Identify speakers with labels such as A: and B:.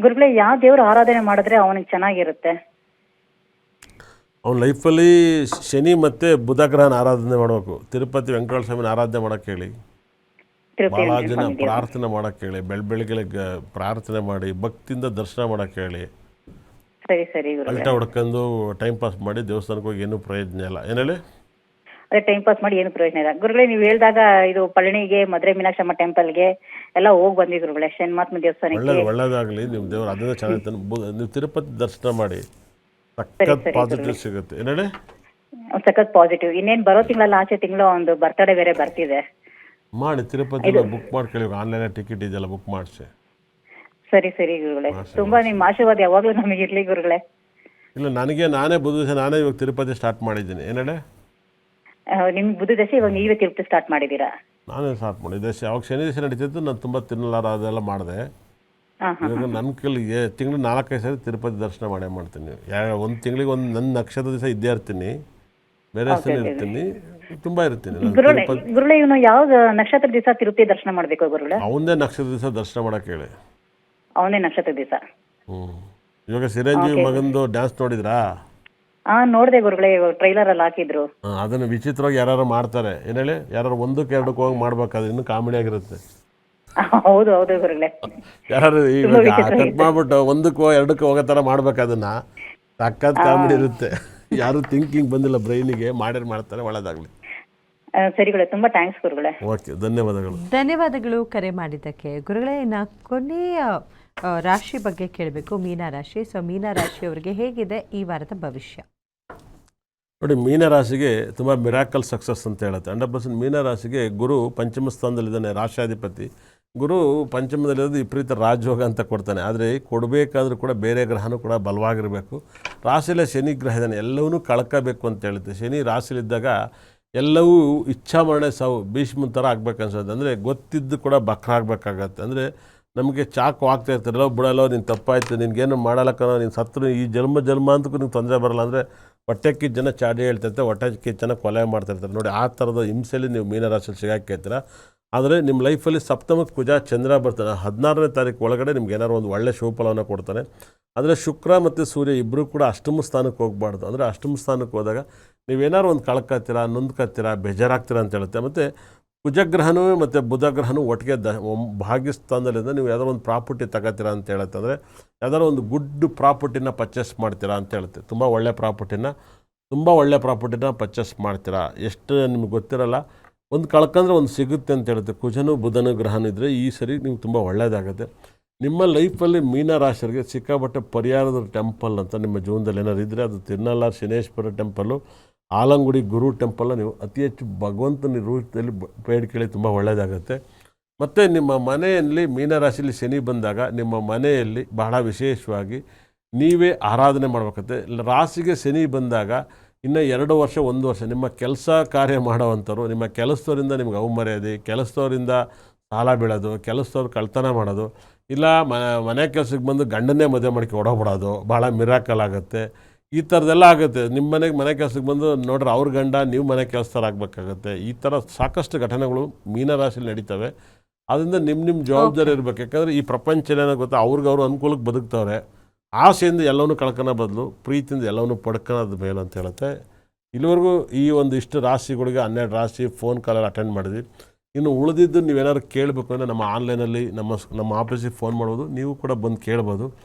A: ಗುರುಗಳೇ ಯಾವ ದೇವ್ರ ಆರಾಧನೆ ಮಾಡಿದ್ರೆ ಅವನಿಗೆ ಚೆನ್ನಾಗಿರುತ್ತೆ?
B: ಅವ್ನ ಲೈಫಲ್ಲಿ ಶನಿ ಮತ್ತೆ ಬುಧ ಗ್ರಹನ ಆರಾಧನೆ ಮಾಡಬೇಕು. ತಿರುಪತಿ ವೆಂಕಟೇಶ್ವರ ಸ್ವಾಮಿನ ಆರಾಧನೆ ಮಾಡಕ್ಕೆ ಹೇಳಿ.
A: ತಿರುಪತಿ
B: ಭಾಳ ಜನ. ಪ್ರಾರ್ಥನೆ ಮಾಡಕ್ಕೆ ಹೇಳಿ. ಬೆಳ್ ಬೆಳಗ್ಗೆ ಗ- ಪ್ರಾರ್ಥನೆ ಮಾಡಿ ಭಕ್ತಿಯಿಂದ ದರ್ಶನ ಮಾಡಕ್ಕೆ ಹೇಳಿ.
A: ಸರಿ ಸರಿ
B: ಅಲ್ಟ ಹೊಡ್ಕೊಂಡು ಟೈಮ್ ಪಾಸ್ ಮಾಡಿ ದೇವಸ್ಥಾನಕ್ಕೆ ಹೋಗಿ ಏನೂ ಪ್ರಯೋಜನ ಇಲ್ಲ. ಏನು ಹೇಳಿ?
A: ಅದೇ ಟೈಮ್ ಪಾಸ್ ಮಾಡಿ ಏನು ಪ್ರಯೋಜನ ಇಲ್ಲ. ಗುರುಗಳೇ ನೀವು ಹೇಳಿದಾಗ ಇದು ಪಳನಿಗೆ ಮದ್ರೆ ಮೀನಾಕ್ಷಮ್ಮ ಟೆಂಪಲ್ಗೆ ಎಲ್ಲ ಹೋಗಿ ಬಂದ್ವಿ ಗುರುಗಳೇ ಶನಿಮಾತ್ಮ ದೇವಸ್ಥಾನಕ್ಕೆ.
B: ಒಳ್ಳೇದು ಒಳ್ಳೇದಾಗಲಿ ನಿಮ್ಮ ದೇವ್ರು ಅದನ್ನ ಚೆನ್ನಾಗಿ ನೀವು ತಿರುಪತಿ ದರ್ಶನ ಮಾಡಿ. ಸಖತ್ ಪಾಸಿಟಿವ್ ಸಿಗುತ್ತೆ. ಏನೇಳಿ
A: ಒಂದ್ ಸಖತ್ ಪಾಸಿಟಿವ್ ಇನ್ನೇನ್ ಬರೋ ತಿಂಗಳಲ್ಲ ಆಚೆ ತಿಂಗಳು ಒಂದು ಬರ್ತಡೇ ಬೇರೆ ಬರ್ತಿದೆ.
B: ಮಾಡಿ ತಿರುಪತಿ ಬುಕ್ ಮಾಡ್ಕೊಳ್ಳಿ. ಆನ್ಲೈನ್ ಟಿಕೆಟ್ ಇದೆಲ್ಲ ಬುಕ್ ಮಾಡಿಸಿ.
A: ಸರಿ ಸರಿ ಗುರುಗಳೇ. ತುಂಬಾ ನಿಮ್ಮ ಆಶೀರ್ವಾದ ಯಾವಾಗ್ಲೂ ನಮಗೆ ಇರ್ಲಿ ಗುರುಗಳೇ.
B: ಇಲ್ಲ ನನಗೆ ನಾನೇ ಬುಧ ದಿವಸ ನಾನೇ ಇವಾಗ ತಿರುಪತಿ ಸ್ಟಾರ್ಟ್ ಮಾಡಿದ್ದೀನಿ. ಏನು ಹೇಳಿ
A: ಆ, ನಿಮ್ ಬುದ್ಧ ದಶೆ ಇವಾಗ ನೀವೇ ತಿರುಪ್ತಿ ಸ್ಟಾರ್ಟ್ ಮಾಡಿದ್ದೀರಾ?
B: ನಾನೇ ಸ್ಟಾರ್ಟ್ ಮಾಡಿದ್ದೆ. ದಶೆ ಅವಾಗ ಶನಿ ದಶೆ ನಡೀತಿತ್ತು ನಾನು ತುಂಬ ತಿನ್ನಲಾರ ಅದೆಲ್ಲ ಮಾಡಿದೆ.
A: ಹಾ ಹಾ.
B: ಇವಾಗ ನನ್ನ ಕೈಲಿಗೆ ತಿಂಗಳು ನಾಲ್ಕೈದು ಸರಿ ತಿರುಪತಿ ದರ್ಶನ ಮಾಡೇ ಮಾಡ್ತೀನಿ. ಯಾ ಒಂದು ತಿಂಗಳಿಗೆ ಒಂದು ನನ್ನ ನಕ್ಷತ್ರ ದಿವಸ ಇದ್ದೇ ಇರ್ತೀನಿ. ಬೇರೆ ಹೆಸರು ಇರ್ತೀನಿ. ತುಂಬಾ ಇರ್ತೀನಿ. ನಾನು
A: ಗುರುಗಳೇ
B: ತಿರುಪತಿ
A: ಇವನು ಯಾವ್ದು ನಕ್ಷತ್ರ ದಿವಸ ತಿರುಪತಿ ದರ್ಶನ ಮಾಡಬೇಕು ಗುರುಗಳೇ
B: ಅವನದೇ ನಕ್ಷತ್ರ ದಿವಸ ದರ್ಶನ ಮಾಡೋಕೆ ಹೇಳಿ.
A: ಅವನೇ ನಕ್ಷತ್ರ ದಿವಸ.
B: ಹ್ಞೂ ಇವಾಗ ಸಿರಂಜೀವಿ ಮಗಂದು ಡ್ಯಾನ್ಸ್ ನೋಡಿದ್ರಾ?
A: ಹಾ ನೋಡ್ದೆ ಗುರುಗಳೇ ಟ್ರೈಲರ್ ಅಲ್ಲಿ ಹಾಕಿದ್ರು.
B: ಅದನ್ನ ಅದನ್ನು ವಿಚಿತ್ರವಾಗಿ ಯಾರು ಮಾಡ್ತಾರೆ. ಏನ್ ಹೇಳಿ? ಯಾರು ಒಂದಕ್ಕೆ ಎರಡಕ್ಕೆ ಹೋಗಿ ಮಾಡ್ಬೇಕಾದ್ರೆ ಇನ್ನೂ ಕಾಮಿಡಿ ಆಗಿರುತ್ತೆ.
A: ಹೌದು ಹೌದು ಗುರುಗಳೇ.
B: ಯಾರು ಈಗ ಕಟ್ ಮಾಡ್ಬಿಟ್ಟು ಒಂದಕ್ಕೋ ಎರಡಕ್ಕೋ ಹೋಗೋ ಥರ ಮಾಡ್ಬೇಕು ಅದನ್ನ. ಸಖತ್ ಕಾಮಿಡಿ ಇರುತ್ತೆ. ಯಾರು ಥಿಂಕಿಂಗ್ ಬಂದಿಲ್ಲ ಬ್ರೈನಿಗೆ ಮಾಡ್ಯಾರ ಮಾಡ್ತಾರೆ ಒಳ್ಳೇದಾಗ್ಲಿ.
A: ಆ, ಸರಿ ಗುರುಗಳೇ ತುಂಬಾ ಥ್ಯಾಂಕ್ಸ್ ಗುರುಗಳೇ.
B: ಓಕೆ ಧನ್ಯವಾದಗಳು.
C: ಧನ್ಯವಾದಗಳು ಕರೆ ಮಾಡಿದ್ದಕ್ಕೆ. ಗುರುಗಳೇ ಇನ್ನು ಕೊನೆಯ ರಾಶಿ ಬಗ್ಗೆ ಕೇಳಬೇಕು, ಮೀನ ರಾಶಿ. ಸೊ ಮೀನ ರಾಶಿಯವರಿಗೆ ಹೇಗಿದೆ ಈ ವಾರದ ಭವಿಷ್ಯ?
B: ನೋಡಿ ಮೀನರಾಶಿಗೆ ತುಂಬ ಮಿರಾಕಲ್ ಸಕ್ಸಸ್ ಅಂತ ಹೇಳುತ್ತೆ. ಹಂಡ್ರೆಡ್ ಪರ್ಸೆಂಟ್ ಮೀನರಾಶಿಗೆ ಗುರು ಪಂಚಮ ಸ್ಥಾನದಲ್ಲಿದ್ದಾನೆ ರಾಶಾಧಿಪತಿ ಗುರು ಪಂಚಮದಲ್ಲಿರೋದು ವಿಪರೀತ ರಾಜಯೋಗ ಅಂತ ಕೊಡ್ತಾನೆ. ಆದರೆ ಕೊಡಬೇಕಾದ್ರೂ ಕೂಡ ಬೇರೆ ಗ್ರಹನೂ ಕೂಡ ಬಲವಾಗಿರಬೇಕು. ರಾಶಿಲೇ ಶನಿ ಗ್ರಹ ಇದ್ದಾನೆ. ಎಲ್ಲವನ್ನೂ ಕಳ್ಕೋಬೇಕು ಅಂತ ಹೇಳುತ್ತೆ. ಶನಿ ರಾಶಿಲಿದ್ದಾಗ ಎಲ್ಲವೂ ಇಚ್ಛಾಮರಣೆ ಸಾವು ಭೀಷ್ಮ ಥರ ಆಗ್ಬೇಕು ಅನ್ಸುತ್ತೆ. ಅಂದರೆ ಗೊತ್ತಿದ್ದು ಕೂಡ ಬಕ್ರ ಆಗಬೇಕಾಗತ್ತೆ ಅಂದರೆ ನಮಗೆ ಚಾಕು ಆಗ್ತಾ ಇರ್ತಾರಲ್ಲ, ಬಿಡಲ್ಲೋ, ನೀನು ತಪ್ಪಾಯ್ತು, ನಿನ್ಗೇನು ಮಾಡಲಕ್ಕ ನೀನು ಸತ್ರು, ಈ ಜನ್ಮ ಜನ್ಮ ಅಂತಕ್ಕೂ ನಿಂಗೆ ತೊಂದರೆ ಬರಲ್ಲ ಅಂದರೆ ಹೊಟ್ಟೆಕ್ಕಿ ಜನ ಚಾಡಿ ಹೇಳ್ತಿರ್ತಾರೆ ಹೊಟ್ಟೆಕ್ಕಿ ಜನ ಕೊಲೆ ಮಾಡ್ತಿರ್ತಾರೆ. ನೋಡಿ, ಆ ಥರದ ಹಿಂಸೆಯಲ್ಲಿ ನೀವು ಮೀನರಾಶಿಯಲ್ಲಿ ಸಿಗಾಕಿರ್ತೀರ ಆದರೆ ನಿಮ್ಮ ಲೈಫಲ್ಲಿ ಸಪ್ತಮ ಕುಜ ಚಂದ್ರ ಬರ್ತಾನೆ ಹದಿನಾರನೇ ತಾರೀಕು ಒಳಗಡೆ ನಿಮ್ಗೆ ಏನಾದ್ರು ಒಂದು ಒಳ್ಳೆ ಶುಭಫಲವನ್ನು ಕೊಡ್ತಾನೆ ಆದರೆ ಶುಕ್ರ ಮತ್ತು ಸೂರ್ಯ ಇಬ್ಬರೂ ಕೂಡ ಅಷ್ಟಮ ಸ್ಥಾನಕ್ಕೆ ಹೋಗಬಾರ್ದು. ಅಂದರೆ ಅಷ್ಟಮ ಸ್ಥಾನಕ್ಕೆ ಹೋದಾಗ ನೀವೇನಾದ್ರು ಒಂದು ಕಳ್ಕತ್ತೀರ, ನೊಂದ್ಕತ್ತೀರ, ಬೇಜಾರಾಗ್ತೀರ ಅಂತ ಹೇಳುತ್ತೆ. ಮತ್ತು ಕುಜಗ್ರಹನೂ ಮತ್ತು ಬುಧಗ್ರಹನೂ ಒಟ್ಟಿಗೆ ದ ಭಾಗ್ಯಸ್ಥಾನದಲ್ಲಿಂದ ನೀವು ಯಾವ್ದಾರು ಒಂದು ಪ್ರಾಪರ್ಟಿ ತಗೋತೀರಾ ಅಂತ ಹೇಳುತ್ತೆ ಅಂದರೆ ಯಾವ್ದಾರು ಒಂದು ಗುಡ್ ಪ್ರಾಪರ್ಟಿನ ಪರ್ಚೇಸ್ ಮಾಡ್ತೀರಾ ಅಂತ ಹೇಳುತ್ತೆ. ತುಂಬ ಒಳ್ಳೆ ಪ್ರಾಪರ್ಟಿನ, ತುಂಬ ಒಳ್ಳೆ ಪ್ರಾಪರ್ಟಿನ ಪರ್ಚೇಸ್ ಮಾಡ್ತೀರಾ. ಎಷ್ಟು ನಿಮ್ಗೆ ಗೊತ್ತಿರಲ್ಲ, ಒಂದು ಕಳ್ಕೊಂಡ್ರೆ ಒಂದು ಸಿಗುತ್ತೆ ಅಂತ ಹೇಳುತ್ತೆ. ಕುಜನು ಬುಧನ ಗ್ರಹನ ಇದ್ದರೆ ಈ ಸರಿ ನೀವು ತುಂಬ ಒಳ್ಳೆಯದಾಗುತ್ತೆ ನಿಮ್ಮ ಲೈಫಲ್ಲಿ ಮೀನರಾಶಿಯರಿಗೆ ಸಿಕ್ಕಾಪಟ್ಟೆ ಪರಿಹಾರದ ಟೆಂಪಲ್ ಅಂತ ನಿಮ್ಮ ಜೀವನದಲ್ಲಿ ಏನಾದ್ರು ಇದ್ದರೆ ಅದು ತಿನ್ನಲ್ಲ ಶನೇಶ್ವರ ಟೆಂಪಲ್ಲು ಆಲಂಗುಡಿ ಗುರು ಟೆಂಪಲ್ನ ನೀವು ಅತಿ ಹೆಚ್ಚು ಭಗವಂತನ ರೂಪದಲ್ಲಿ ಬೇಡಿಕೆಳಿ ತುಂಬ ಒಳ್ಳೆಯದಾಗುತ್ತೆ. ಮತ್ತು ನಿಮ್ಮ ಮನೆಯಲ್ಲಿ ಮೀನರಾಶಿಯಲ್ಲಿ ಶನಿ ಬಂದಾಗ ನಿಮ್ಮ ಮನೆಯಲ್ಲಿ ಬಹಳ ವಿಶೇಷವಾಗಿ ನೀವೇ ಆರಾಧನೆ ಮಾಡಬೇಕತ್ತೆ. ರಾಶಿಗೆ ಶನಿ ಬಂದಾಗ ಇನ್ನು ಎರಡು ವರ್ಷ, ಒಂದು ವರ್ಷ ನಿಮ್ಮ ಕೆಲಸ ಕಾರ್ಯ ಮಾಡೋವಂಥವ್ರು, ನಿಮ್ಮ ಕೆಲಸದವರಿಂದ ನಿಮ್ಗೆ ಅವಮರ್ಯಾದೆ ಕೆಲಸದವರಿಂದ ಸಾಲ ಬೀಳೋದು, ಕೆಲಸದವ್ರು ಕಳ್ತನ ಮಾಡೋದು, ಇಲ್ಲ ಮನೆ ಕೆಲಸಕ್ಕೆ ಬಂದು ಗಂಡನ್ನೇ ಮದುವೆ ಮಾಡ್ಕೆ ಓಡೋಗ್ಬಿಡೋದು ಭಾಳ ಮಿರಾಕಲ್ ಆಗುತ್ತೆ. ಈ ಥರದ್ದೆಲ್ಲ ಆಗುತ್ತೆ. ನಿಮ್ಮ ಮನೆಗೆ ಮನೆ ಕೆಲಸಕ್ಕೆ ಬಂದು ನೋಡ್ರಿ ಅವ್ರ ಗಂಡ ನೀವು ಮನೆ ಕೆಲಸದವ್ರು ಆಗಬೇಕಾಗತ್ತೆ ಈ ಥರ ಸಾಕಷ್ಟು ಘಟನೆಗಳು ಮೀನರಾಶಿಯಲ್ಲಿ ನಡೀತವೆ. ಅದರಿಂದ ನಿಮ್ಮ ನಿಮ್ಮ ಜವಾಬ್ದಾರಿ ಇರಬೇಕು. ಯಾಕಂದರೆ ಈ ಪ್ರಪಂಚ ಏನೋ ಗೊತ್ತಾ ಅವ್ರಿಗೆ ಅವರು ಅನುಕೂಲಕ್ಕೆ ಬದುಕ್ತವ್ರೆ. ಆಸೆಯಿಂದ ಎಲ್ಲವನ್ನೂ ಕಳ್ಕೊಳೋ ಬದಲು ಪ್ರೀತಿಯಿಂದ ಎಲ್ಲವನ್ನೂ ಪಡ್ಕೊಳೋದು ಮೇಲು ಅಂತ ಹೇಳುತ್ತೆ. ಇಲ್ಲಿವರೆಗೂ ಈ ಒಂದು ಇಷ್ಟು ರಾಶಿಗಳಿಗೆ ಹನ್ನೆರಡು ರಾಶಿ ಫೋನ್ ಕಾಲಲ್ಲಿ ಅಟೆಂಡ್ ಮಾಡಿದ್ವಿ. ಇನ್ನು ಉಳಿದಿದ್ದು ನೀವೇನಾದ್ರು ಕೇಳಬೇಕು ಅಂದರೆ ನಮ್ಮ ಆನ್ಲೈನಲ್ಲಿ ನಮ್ಮ ನಮ್ಮ ಆಫೀಸಿಗೆ ಫೋನ್ ಮಾಡ್ಬೋದು. ನೀವು ಕೂಡ ಬಂದು ಕೇಳ್ಬೋದು.